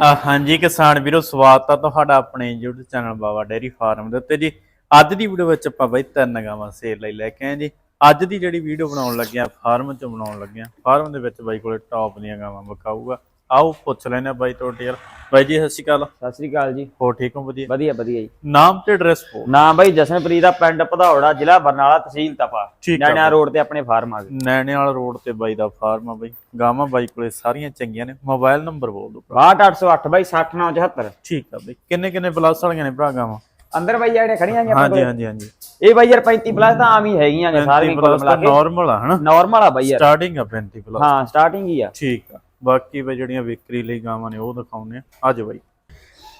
ਹਾਂਜੀ ਕਿਸਾਨ ਵੀਰੋ, ਸਵਾਗਤ ਆ ਤੁਹਾਡਾ ਆਪਣੇ YouTube channel Baba dairy farm ਦੇ ਉੱਤੇ ਜੀ। ਅੱਜ ਦੀ ਵੀਡੀਓ ਵਿੱਚ ਆਪਾਂ ਬਈ ਤਿੰਨ ਗਾਵਾਂ ਸੇਲ ਲਈ ਲੈ ਕੇ ਆਏ ਜੀ। ਅੱਜ ਦੀ ਜਿਹੜੀ ਵੀਡੀਓ ਬਣਾਉਣ ਲੱਗੇ ਆ ਫਾਰਮ 'ਚ ਬਣਾਉਣ ਲੱਗੇ ਆ ਫਾਰਮ ਦੇ ਵਿੱਚ ਬਾਈ ਕੋਲੇ ਟੌਪ ਦੀਆਂ ਗਾਵਾਂ ਵਿਖਾਊਗਾ। ਆਓ ਪੁੱਛ ਲੈਨੇ ਆ ਬਾਈ ਤੋਂ ਡਿਟੇਲ ਬਾਈ ਜੀ ਸਤਿ ਸ਼੍ਰੀ ਅਕਾਲ। ਸਤਿ ਸ੍ਰੀ ਅਕਾਲ ਜੀ। ਹੋ ਠੀਕ ਹੋ ਵਧੀਆ? ਵਧੀਆ ਵਧੀਆ ਜੀ। ਨਾਮ ਤੇ ਐਡਰੈਸ ਪੋ ਨਾਮ ਬਾਈ ਜਸ਼ਨਪ੍ਰੀਤ ਦਾ ਪਿੰਡ ਭਦੌੜਾ ਜ਼ਿਲ੍ਹਾ ਬਰਨਾਲਾ ਤਹਿਸੀਲ ਤਪਾ। ਠੀਕ ਆ ਨੈਣਾ ਬਾਈ। ਰੋਡ ਤੇ ਆਪਣੇ ਫਾਰਮ ਆ ਗਏ। ਨੈਣੇ ਵਾਲਾ ਰੋਡ ਤੇ ਬਾਈ ਦਾ ਫਾਰਮ ਆ ਬਾਈ। ਗਾਵਾਂ ਬਾਈ ਕੋਲੇ ਸਾਰੀਆਂ ਚੰਗੀਆਂ ਨੇ। ਮੋਬਾਈਲ ਨੰਬਰ ਬੋਲ ਦਿਓ ਭਰਾ। 62808 ਬਾਈ 60974 ਠੀਕ ਆ ਬਾਈ। ਕਿੰਨੇ ਕਿੰਨੇ ਪਲੱਸ ਵਾਲੀਆਂ ਨੇ ਭਰਾ ਗਾਵਾਂ? ਅੰਦਰ ਬਾਈ ਜਿਹੜੇ ਖੜੀਆਂ ਨੇ ਹਾਂਜੀ ਹਾਂਜੀ ਹਾਂਜੀ। ਇਹ ਬਾਈ ਯਾਰ 35 ਪਲੱਸ ਤਾਂ ਆਮ ਹੀ ਹੈਗੀਆਂ ਨੇ ਸਾਰੀਆਂ ਕੋਲ ਮਿਲਾ ਕੇ। ਨਾਰਮਲ ਆ ਹਨਾ? ਨਾਰਮਲ ਆ ਬਾਈ ਯਾਰ। ਸਟਾਰਟਿੰਗ ਆ 35 ਪਲੱਸ ਹਾਂ ਸਟਾਰਟਿੰਗ ਹੀ ਆ। ਠੀਕ ਆ। ਬਾਕੀ ਬਈ ਜਿਹੜੀਆਂ ਵਿਕਰੀ ਲਈ ਗਾਵਾਂ ਨੇ ਉਹ ਦਿਖਾਉਣੇ ਆ। ਅੱਜ ਬਾਈ।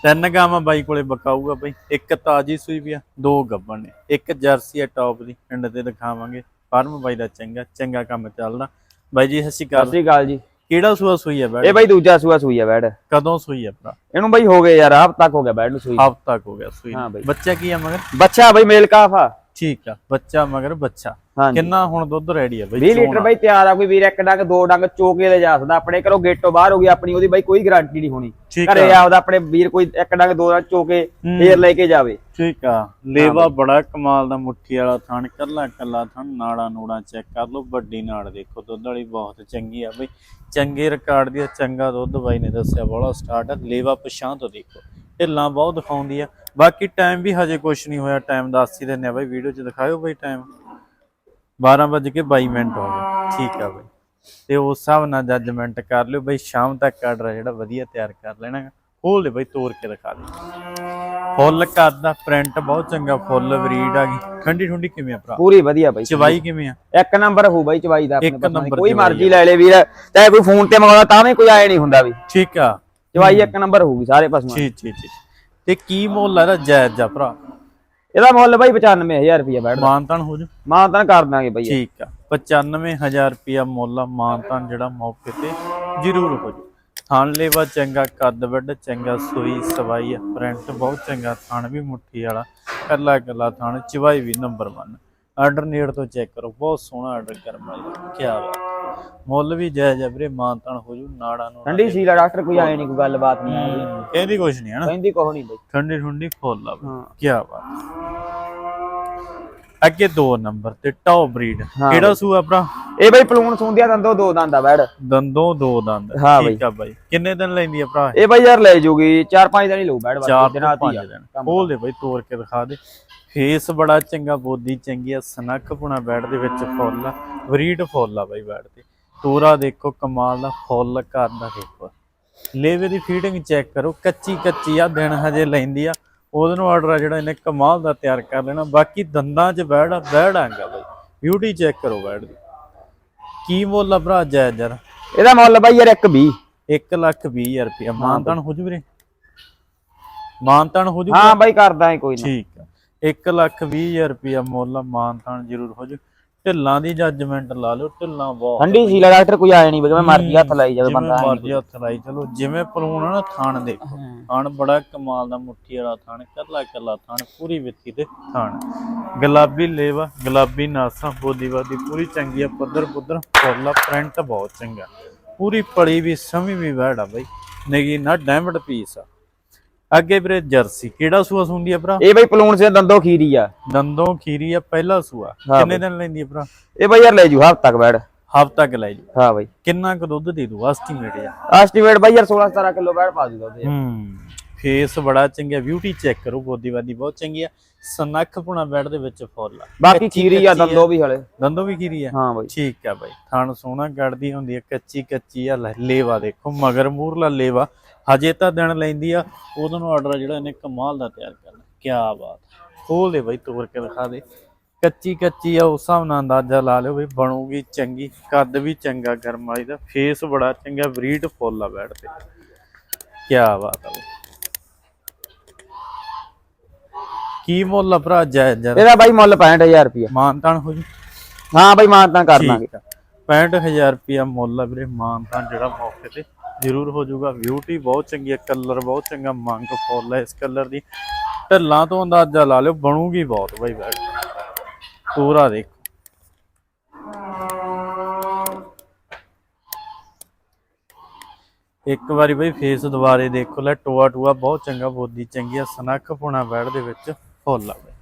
ਤਿੰਨ ਗਾਵਾਂ ਬਾਈ ਕੋਲੇ ਬਕਾਊਗਾ ਬਾਈ। ਇੱਕ ਤਾਜੀ ਸੂਈ ਵੀ ਆ ਦੋ ਗੱਬਣ ਨੇ। ਇੱਕ ਜਰਸੀ ਆ ਟੌਪ ਦੀ ਪਿੰਡ ਤੇ ਦਿਖਾਵਾਂਗੇ। ਫਾਰਮ ਬਾਈ ਦਾ ਚੰਗਾ ਚੰਗਾ ਕੰਮ ਚੱਲਦਾ। ਬਾਈ ਜੀ ਸਤਿ ਸ਼੍ਰੀ ਸਤਿ ਅਕਾਲ ਸ੍ਰੀ ਅਕਾਲ ਜੀ। ਕਿਹੜਾ ਸੂਆ ਸੂਈ ਆ ਬੈਡ? ਇਹ ਬਾਈ ਦੂਜਾ ਸੂਆ ਸੂਈ ਆ ਬੈਡ। ਕਦੋਂ ਸੂਈ ਆ ਭਰਾ? ਇਹਨੂੰ ਬਾਈ ਹੋ ਗਏ ਯਾਰ ਹਫ਼ਤਾ ਤੱਕ ਹੋ ਗਿਆ ਬੈਡ ਨੂੰ ਸੂਈ। ਹਫ਼ਤਾ ਕੁ ਹੋ ਗਿਆ ਸੂਈ ਹਾਂ ਨੂੰ। ਬਾਈ। ਬੱਚਾ ਕੀ ਆ ਮਗਰ? ਬੱਚਾ ਬਾਈ ਮੇਲ ਕਾਫਾ ਠੀਕ ਆ। ਬੱਚਾ ਮਗਰ ਬੱਚਾ। ਕਿੰਨਾ ਹੁਣ ਦੁੱਧ ਰੈਡੀ ਆ ਬਾਈ 20 ਲੀਟਰ। ਬਾਈ ਤਿਆਰ ਆ ਕੋਈ ਵੀਰ ਇੱਕ ਡੰਗ ਦੋ ਡੰਗ ਚੋਕੇ ਲੈ ਜਾ ਸਕਦਾ। ਆਪਣੇ ਘਰੋਂ ਗੇਟੋਂ ਬਾਹਰ ਹੋ ਗਈ ਆਪਣੀ ਉਹਦੀ ਬਾਈ ਕੋਈ ਗਾਰੰਟੀ ਨਹੀਂ ਹੋਣੀ। ਘਰੇ ਆ। ਆਪਦਾ ਆਪਣੇ ਵੀਰ ਕੋਈ ਇੱਕ ਡੰਗ ਦੋ ਡੰਗ ਚੋਕੇ। ਫੇਰ ਲੈ ਕੇ ਜਾਵੇ। ਠੀਕ ਆ। ਲੇਵਾ ਬੜਾ ਕਮਾਲ ਦਾ ਮੁੱਠੀ ਵਾਲਾ ਥਣ ਕੱਲਾ ਕੱਲਾ ਥਣ ਨਾੜਾ ਨੂੜਾ ਚੈੱਕ ਕਰ ਲਓ ਵੱਡੀ ਨਾੜ ਦੇਖੋ ਦੁੱਧ ਵਾਲੀ ਬਹੁਤ ਚੰਗੀ ਆ ਬਈ। ਚੰਗੇ ਰਿਕਾਰਡ ਦੀ ਚੰਗਾ ਦੁੱਧ ਬਾਈ ਨੇ ਦੱਸਿਆ ਬੜਾ ਸਟਾਰਟ ਲੇਵਾ ਪਛਾਂ ਤੋਂ ਦੇਖੋ। ਢਿੱਲਾਂ ਬਹੁਤ ਦਿਖਾਉਂਦੀ ਆ। ਬਾਕੀ ਟਾਈਮ ਵੀ ਹਜੇ ਕੁਝ ਨਹੀਂ ਹੋਇਆ ਟਾਈਮ ਦੱਸ ਹੀ ਦਿੰਨੇ ਆ ਬਾਈ ਵੀਡੀਓ 'ਚ ਦਿਖਾਇਓ ਬਾਈ ਟਾਈਮ 12:22 ਮਿੰਟ ਹੋ ਗਏ। ਠੀਕ ਆ ਬਾਈ। ਤੇ ਉਸ ਹਿਸਾਬ ਨਾਲ ਜੱਜਮੈਂਟ ਕਰ ਲਿਓ ਬਈ ਸ਼ਾਮ ਤੱਕ ਆਰਡਰ ਜਿਹੜਾ ਵਧੀਆ ਤਿਆਰ ਕਰ ਲੈਣਾ। ਖੋਲ ਦੇ ਬਈ ਤੋੜ ਕੇ ਦਿਖਾ ਦੇ। ਫੁੱਲ ਕਰਦਾ ਪ੍ਰਿੰਟ ਬਹੁਤ ਚੰਗਾ ਫੁੱਲ ਬਰੀਡ ਆ ਗਈ। ਠੰਡੀ ਠੰਡੀ ਕਿਵੇਂ ਆ ਭਰਾ? ਪੂਰੀ ਵਧੀਆ ਬਾਈ। ਚਵਾਈ ਕਿਵੇਂ ਆ? ਇੱਕ ਨੰਬਰ ਹੋ ਬਾਈ ਚਵਾਈ ਦਾ ਆਪਣੇ ਕੋਈ ਮਰਜ਼ੀ ਲੈ ਲੈ ਵੀਰ। ਚਾਹੇ ਕੋਈ ਫੋਨ ਤੇ ਮੰਗਾਉਂਦਾ ਤਾਂ ਵੀ ਕੋਈ ਆਏ ਨਹੀਂ ਹੁੰਦਾ ਵੀ। ਠੀਕ ਆ। ਚਵਾਈ ਇੱਕ ਨੰਬਰ ਹੋਊਗੀ ਸਾਰੇ ਪਾਸੋਂ ਜੀ ਜੀ ਜੀ ਤੇ ਕੀ ਮੁੱਲ ਆ ਇਹਦਾ ਜਾਇਜ਼ ਆ ਭਰਾ? ਇਹਦਾ ਮੁੱਲ ਬਾਈ 95000 ਰੁਪਏ ਬੈਠਦਾ। ਮਾਨਤਾਨ ਹੋ ਜੂ? ਮਾਂ ਤਾਂ ਕਰ ਦਾਂਗੇ ਬਾਈ ਠੀਕ ਆ। 95000 ਰੁਪਿਆ ਮੁੱਲ ਆ ਮਾਨਤਾਨ ਜਿਹੜਾ ਮੌਕੇ ਤੇ ਜ਼ਰੂਰ ਹੋ ਜੂ। ਥਣ ਲੇਵਾ ਚੰਗਾ ਕੱਦ ਵੱਡ ਚੰਗਾ ਸੂਈ ਸਵਾਈ ਆ। ਪ੍ਰਿੰਟ ਬਹੁਤ ਚੰਗਾ ਥਣ ਵੀ ਮੁੱਠੀ ਵਾਲਾ। ਕੱਲਾ ਕੱਲਾ ਥਣ ਚਵਾਈ ਵੀ ਨੰਬਰ 1 ਆਰਡਰ ਨੇੜ ਤੋਂ ਚੈੱਕ ਕਰੋ ਬਹੁਤ ਸੋਹਣਾ ਆਰਡਰ ਕਰਮਾ ਕੀ ਬਾਤ। ਮੁੱਲ ਵੀ ਜਾਇਜ਼ ਆ ਵੀਰੇ ਮਾਨਤਾਨ ਹੋ ਜੂ ਨਾੜਾ ਨੂੰ ਠੰਡੀ ਸੀਲਾ ਡਾਕਟਰ ਕੋਈ ਆਏ ਨਹੀਂ ਕੋਈ ਗੱਲਬਾਤ ਨਹੀਂ ਆਉਂਦੀ ਕਹਿੰਦੀ ਕੁਛ ਨਹੀਂ ਹਨਾ ਕਹਿੰਦੀ ਕੋਹ ਨਹੀਂ ਬਾਈ। ਠੰਡੀ ਠੰਡੀ ਫੁੱਲ ਆ ਹਾਂ। ਕੀ ਬਾਤ। ਅੱਗੇ ਦੋ ਨੰਬਰ ਤੇ ਟੌਪ ਬਰੀਡ। ਕਿਹੜਾ ਸੂਆ ਭਰਾ? ਇਹ ਬਾਈ ਪਲੂਣ ਸੁੰਦਿਆ ਦੰਦੋ ਦੋ ਦੰਦਾ ਬੈੜ ਦੰਦੋਂ ਦੋ ਦੰਦ। ਹਾਂ ਠੀਕ ਆ ਬਾਈ। ਕਿੰਨੇ ਦਿਨ ਲੈਂਦੀ ਆ ਭਰਾ ਇਹ? ਬਾਈ ਯਾਰ ਲੈ ਜੂਗੀ 4-5 ਦਿਨ ਹੀ ਲਊ ਬੈੜ ਚਾਰ ਦਿਨਾਂ ਦੀ ਆ। ਪੰਜ ਦਿਨ ਖੋਲ ਦੇ ਬਾਈ ਤੋੜ ਕੇ ਦਿਖਾ ਦੇ। ਫੇਸ ਬੜਾ ਚੰਗਾ ਬੋਦੀ ਚੰਗੀ ਆ ਸਨੱਖ ਪੁਣਾ ਬੈਡ ਦੇ ਵਿੱਚ ਫੁੱਲ ਆ ਬਰੀਡ ਫੁੱਲ ਆ ਬਾਈ ਬੈਡ ਤੇ ਤੋਰਾ ਦੇਖੋ ਕਮਾਲ ਦਾ ਫੁੱਲ ਕਰਦਾ ਦੇਖੋ। ਲੇਵੇ ਦੀ ਫੀਡਿੰਗ ਚੈੱਕ ਕਰੋ ਕੱਚੀ ਕੱਚੀ ਆ ਦਿਨ ਹਜੇ ਲੈਂਦੀ ਆ। ਉਹਦੇ ਨੂੰ ਆਰਡਰ ਆ ਜਿਹੜਾ ਇਹਨੇ ਕਮਾਲ ਦਾ ਤਿਆਰ ਕਰ ਲੈਣਾ। ਬਾਕੀ ਦੰਦਾਂ 'ਚ ਬੈੜ ਆ ਬੈੜ ਆਂਗਾ ਬਾਈ। ਬਿਊਟੀ ਚੈੱਕ ਕਰੋ ਬੈਡ ਦੀ। ਕੀ ਮੁੱਲ ਆ ਭਰਾ ਜਾਇਜ਼ ਜਰ ਇਹਦਾ ਮੁੱਲ ਬਾਈ ਯਾਰ 120 1 ਲੱਖ 20 ਹਜ਼ਾਰ ਰੁਪਇਆ। ਮਾਨਤਾਨ ਹੋ ਜੂ ਵੀਰੇ? ਮਾਨਤਾਨ ਹੋ ਜੂ ਹਾਂ ਬਾਈ ਕਰਦਾ ਕੋਈ ਨਾ। ਠੀਕ ਆ। 1 ਲੱਖ 20 ਹਜ਼ਾਰ ਰੁਪਇਆ ਮੁੱਲ ਮਾਨਤਾਨ ਜ਼ਰੂਰ ਹੋ ਜੂ ਢਿੱਲਾਂ ਦੀ ਜੱਜਮੈਂਟ ਲਾ ਲਓ ਢਿੱਲਾਂ ਬਹੁਤ ਠੰਡੀ ਸੀਲਾ ਡਾਕਟਰ ਕੋਈ ਆਏ ਨਹੀਂ ਬਈ ਮਰਜ਼ੀ ਹੱਥ ਲਾਈ ਜਾਵੇ ਜਿਵੇਂ ਬੰਦਾ ਨੀ ਮਰਜ਼ੀ ਹੱਥ ਲਾਈ ਚਲੋ ਜਿਵੇਂ ਪਲੂਣ ਆ ਨਾ ਥਾਣ ਦੇਖੋ। ਥਾਣ ਬੜਾ ਕਮਾਲ ਦਾ ਮੁੱਠੀ ਵਾਲਾ ਥਾਣ ਕੱਲਾ ਕੱਲਾ ਥਾਣ ਪੂਰੀ ਵਿੱਥੀ ਤੇ ਥਾਣ। ਗੁਲਾਬੀ ਲੇਵਾ ਗੁਲਾਬੀ ਨਾਸਾਂ ਬੋਦੀਵਾਦੀ ਪੂਰੀ ਚੰਗੀ ਆ ਪੱਧਰ ਪੁੱਧਰ ਫੁੱਲਾ ਪ੍ਰਿੰਟ ਬਹੁਤ ਚੰਗਾ। ਪੂਰੀ ਪੜੀ ਵੀ ਸਮੀ ਵੀ ਵਹਿੜਾ ਬਈ। ਨਗੀ ਨਾ ਡਾਇਮੰਡ ਪੀਸ ਆ। ਅੱਗੇ ਵੀਰੇ ਜਰਸੀ ਕਿਹੜਾ ਸੂਆ ਸੁੰਦੀ ਆ ਭਰਾ? ਇਹ ਬਾਈ ਪਲੂਣ ਸੇ ਦੰਦੋ ਖੀਰੀ ਆ। ਦੰਦੋਂ ਖੀਰੀ ਆ ਪਹਿਲਾ ਸੂਆ। ਹਾਂ ਕਿੰਨੇ ਦਿਨ ਲੈਂਦੀ ਆ ਭਰਾ? ਇਹ ਬਾਈ ਯਾਰ ਲੈ ਜੂ ਹਫ਼ਤਾ ਤੱਕ ਬੈੜ ਹਫ਼ਤਾ ਕ ਲੈ ਜੀ। ਹਾਂ ਬਾਈ। ਕਿੰਨਾ ਕੁ ਦੁੱਧ ਦੇ ਦੂ ਐਸਟੀਮੇਟ ਆ ਐਸਟੀਮੇਟ ਬਾਈ ਯਾਰ 16 17 ਕਿਲੋ ਬੈੜ ਪਾ ਦੂਗਾ ਉਹਦੇ ਹੂੰ ਫੇਸ ਬੜਾ ਚੰਗਾ ਬਿਊਟੀ ਚੈੱਕ ਕਰੋ ਬੋਦੀਵਾਦੀ ਬਹੁਤ ਚੰਗੀ ਆ। ਸਨੱਖ ਪੁਣਾ ਬੈਡ ਦੇ ਵਿੱਚ ਫੁੱਲ ਆ। ਬਾਕੀ ਕੱਚੀ ਖੀਰੀ ਆ ਕੱਚੀ ਦੰਦੋ ਵੀ ਹਲੇ। ਦੰਦੋਂ ਵੀ ਖੀਰੀ ਆ? ਹਾਂ ਬਾਈ। ਠੀਕ ਆ ਬਾਈ। ਥਣ ਸੋਹਣਾ ਕੱਢਦੀ ਹੁੰਦੀ ਆ ਕੱਚੀ ਕੱਚੀ ਆ ਲੈ- ਲੇਵਾ ਦੇਖੋ ਮਗਰ ਮੂਰਲਾ ਲੇਵਾ। ਹਜੇ ਤਾਂ ਦਿਨ ਲੈਂਦੀ ਆ ਉਹਦੋਂ ਨੂੰ ਆਰਡਰ ਜਿਹੜਾ ਇਹਨੇ ਕਮਾਲ ਦਾ ਤਿਆਰ ਕਰਨਾ। ਕੀ ਬਾਤ। ਖੋਲ ਦੇ ਬਾਈ ਤੋੜ ਕੇ ਦਿਖਾ ਦੇ। ਕੱਚੀ ਕੱਚੀ ਆ ਉਸ ਹਿਸਾਬ ਨਾਲ ਅੰਦਾਜ਼ਾ ਲਾ ਲਿਓ ਬਈ ਬਣੂਗੀ ਚੰਗੀ ਕੱਦ ਵੀ ਚੰਗਾ ਗਰਮ ਵਾਲੀ ਦਾ। ਫੇਸ ਬੜਾ ਚੰਗਾ ਬਰੀਡ ਫੁੱਲ ਆ ਬੈਡ ਤੇ। ਕੀ ਬਾਤ ਆ ਬਈ। ਕੀ ਮੁੱਲ ਆ ਭਰਾ ਜਾਇਜ਼ ਜਰਾ ਇਹਦਾ ਬਾਈ ਮੁੱਲ 65000 ਰੁਪਏ ਮਾਨਤਾਨ ਹੋ ਜੀ? ਹਾਂ ਬਾਈ ਮਾਨ ਤਾਂ ਕਰ ਦਾਂਗੇ। ਠੀਕ ਆ 65000 ਰੁਪਿਆ ਮੁੱਲ ਆ ਵੀਰੇ ਮਾਨਤਾਨ ਜਿਹੜਾ ਮੌਕੇ ਤੇ ਜ਼ਰੂਰ ਹੋ ਜਾਊਗਾ। ਬਿਊਟੀ ਬਹੁਤ ਚੰਗੀ ਹੈ ਕਲਰ ਬਹੁਤ ਚੰਗਾ ਮੰਗ ਫੁੱਲ ਹੈ ਇਸ ਕਲਰ ਦੀ। ਢੱਲਾਂ ਤੋਂ ਅੰਦਾਜ਼ਾ ਲਾ ਲਿਓ ਬਣੂਗੀ ਬਹੁਤ ਬਾਈ ਬੈਗ ਪੂਰਾ ਦੇਖੋ। ਇੱਕ ਵਾਰੀ ਬਈ ਫੇਸ ਦੁਬਾਰੇ ਦੇਖੋ ਲੈ ਟੋਆ ਟੂਆ ਬਹੁਤ ਚੰਗਾ ਬੋਦੀ ਚੰਗੀ ਆ ਸਨੱਖ ਪੁਣਾ ਬੈੜ ਦੇ ਵਿੱਚ। ਫੁੱਲ ਬਈ।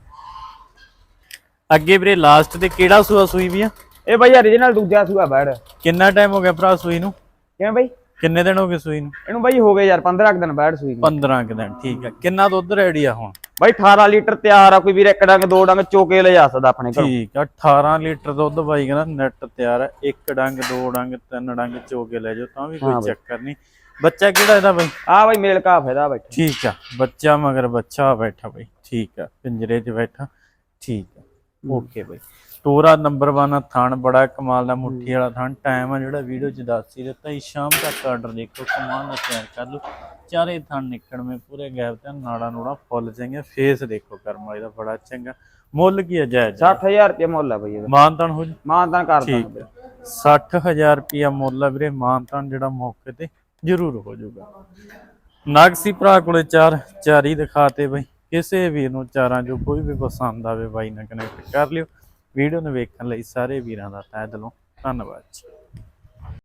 ਅੱਗੇ ਵੀਰੇ ਲਾਸਟ ਤੇ ਕਿਹੜਾ ਸੂਆ ਸੂਈ ਵੀ ਆ? ਇਹ ਬਾਈ origignal ਦੂਜਾ ਸੂਆ ਬੈੜ। ਕਿੰਨਾ ਟਾਈਮ ਹੋ ਗਿਆ ਭਰਾ ਸੂਈ ਨੂੰ? ਕਿਵੇਂ ਬਾਈ? ਕਿੰਨੇ ਦਿਨ ਹੋ ਗਏ ਸੂਈ ਨੂੰ? ਇਹਨੂੰ ਬਾਈ ਹੋ ਗਏ ਯਾਰ 15 ਕੁ ਦਿਨ ਬੈੜ ਸੂਈ ਨੂੰ। 15 ਕੁ ਦਿਨ ਠੀਕ ਆ। ਕਿੰਨਾ ਦੁੱਧ ਰੈਡੀ ਆ ਹੁਣ? ਬਾਈ 18 ਲੀਟਰ ਤਿਆਰ ਆ ਕੋਈ ਵੀਰ ਇੱਕ ਡੰਗ ਦੋ ਡੰਗ ਚੋਕੇ ਲੈ ਜਾ ਸਕਦਾ ਆਪਣੇ ਘਰੋਂ। ਠੀਕ ਆ 18 ਲੀਟਰ ਦੁੱਧ ਬਾਈ ਕਹਿੰਦਾ ਨੈਟ ਤਿਆਰ ਆ ਇੱਕ ਡੰਗ ਦੋ ਡੰਗ ਤਿੰਨ ਡੰਗ ਚੋ ਕੇ ਲੈ ਜਾਓ ਤਾਂ ਵੀ ਕੋਈ। ਚੱਕਰ ਨਹੀਂ। ਬੱਚਾ ਕਿਹੜਾ ਇਹਦਾ ਬਾਈ? ਆ ਬਾਈ ਮੇਲ ਕਾ ਫਾਇਦਾ ਬੈਠਾ। ਠੀਕ ਆ ਬੱਚਾ ਮਗਰ ਬੱਚਾ ਬੈਠਾ ਬਈ। ਠੀਕ ਆ ਪਿੰਜਰੇ 'ਚ ਬੈਠਾ ਠੀਕ ਆ। ਓਕੇ ਬਈ। ਤੋਰਾ ਨੰਬਰ 1 ਥਣ ਬੜਾ ਕਮਾਲ ਦਾ ਮੁੱਠੀ ਵਾਲਾ ਥਣ। ਟਾਈਮ ਆ ਜਿਹੜਾ ਵੀਡੀਓ 'ਚ ਦੱਸ ਹੀ ਦਿੱਤਾ ਸ਼ਾਮ ਤੱਕ ਆਰਡਰ ਦੇਖੋ ਕਮਾਲ ਦਾ ਤਿਆਰ ਕਰ ਲਓ। ਚਾਰੇ ਥਣ ਨਿਕਲਵੇਂ ਪੂਰੇ ਗੈਪ ਤੇ ਨਾੜਾ ਨੂੜਾ ਫੁੱਲ ਚੰਗੇ ਫੇਸ ਦੇਖੋ ਕਰਮ ਵਾਲੀ ਦਾ ਬੜਾ ਚੰਗਾ। ਮੁੱਲ ਕੀ ਹੈ ਜਾਇਜ਼ 60000 ਰੁਪਏ ਮੁੱਲ ਆ ਬਾਈ ਇਹਦਾ। ਮਾਨਤਨ ਹੋ ਜੀ ਮਾਨ ਤਾਂ ਕਰ ਦਾਂਗੇ ਹੈ 60000 ਰੁਪਿਆ ਮੁੱਲ ਆ ਵੀਰੇ ਮਾਨਤਨ ਜਿਹੜਾ ਮੌਕੇ ਤੇ ਜ਼ਰੂਰ ਹੋ ਜਾਊਗਾ। ਨਾਗਸੀ ਭਰਾ ਕੋਲੇ ਚਾਰ ਚਾਰੀ ਦਿਖਾਤੇ ਬਈ। ਕਿਸੇ ਵੀਰ ਨੂੰ ਚਾਰਾਂ ਜੋ ਕੋਈ ਵੀ ਪਸੰਦ ਆਵੇ ਬਾਈ ਨਾਲ ਕਨੈਕਟ ਕਰ ਲਿਓ। ਵੀਡੀਓ ਨੂੰ ਵੇਖਣ ਲਈ ਸਾਰੇ ਵੀਰਾਂ ਦਾ ਤਹਿ ਦਿਲੋਂ ਧੰਨਵਾਦ ਜੀ।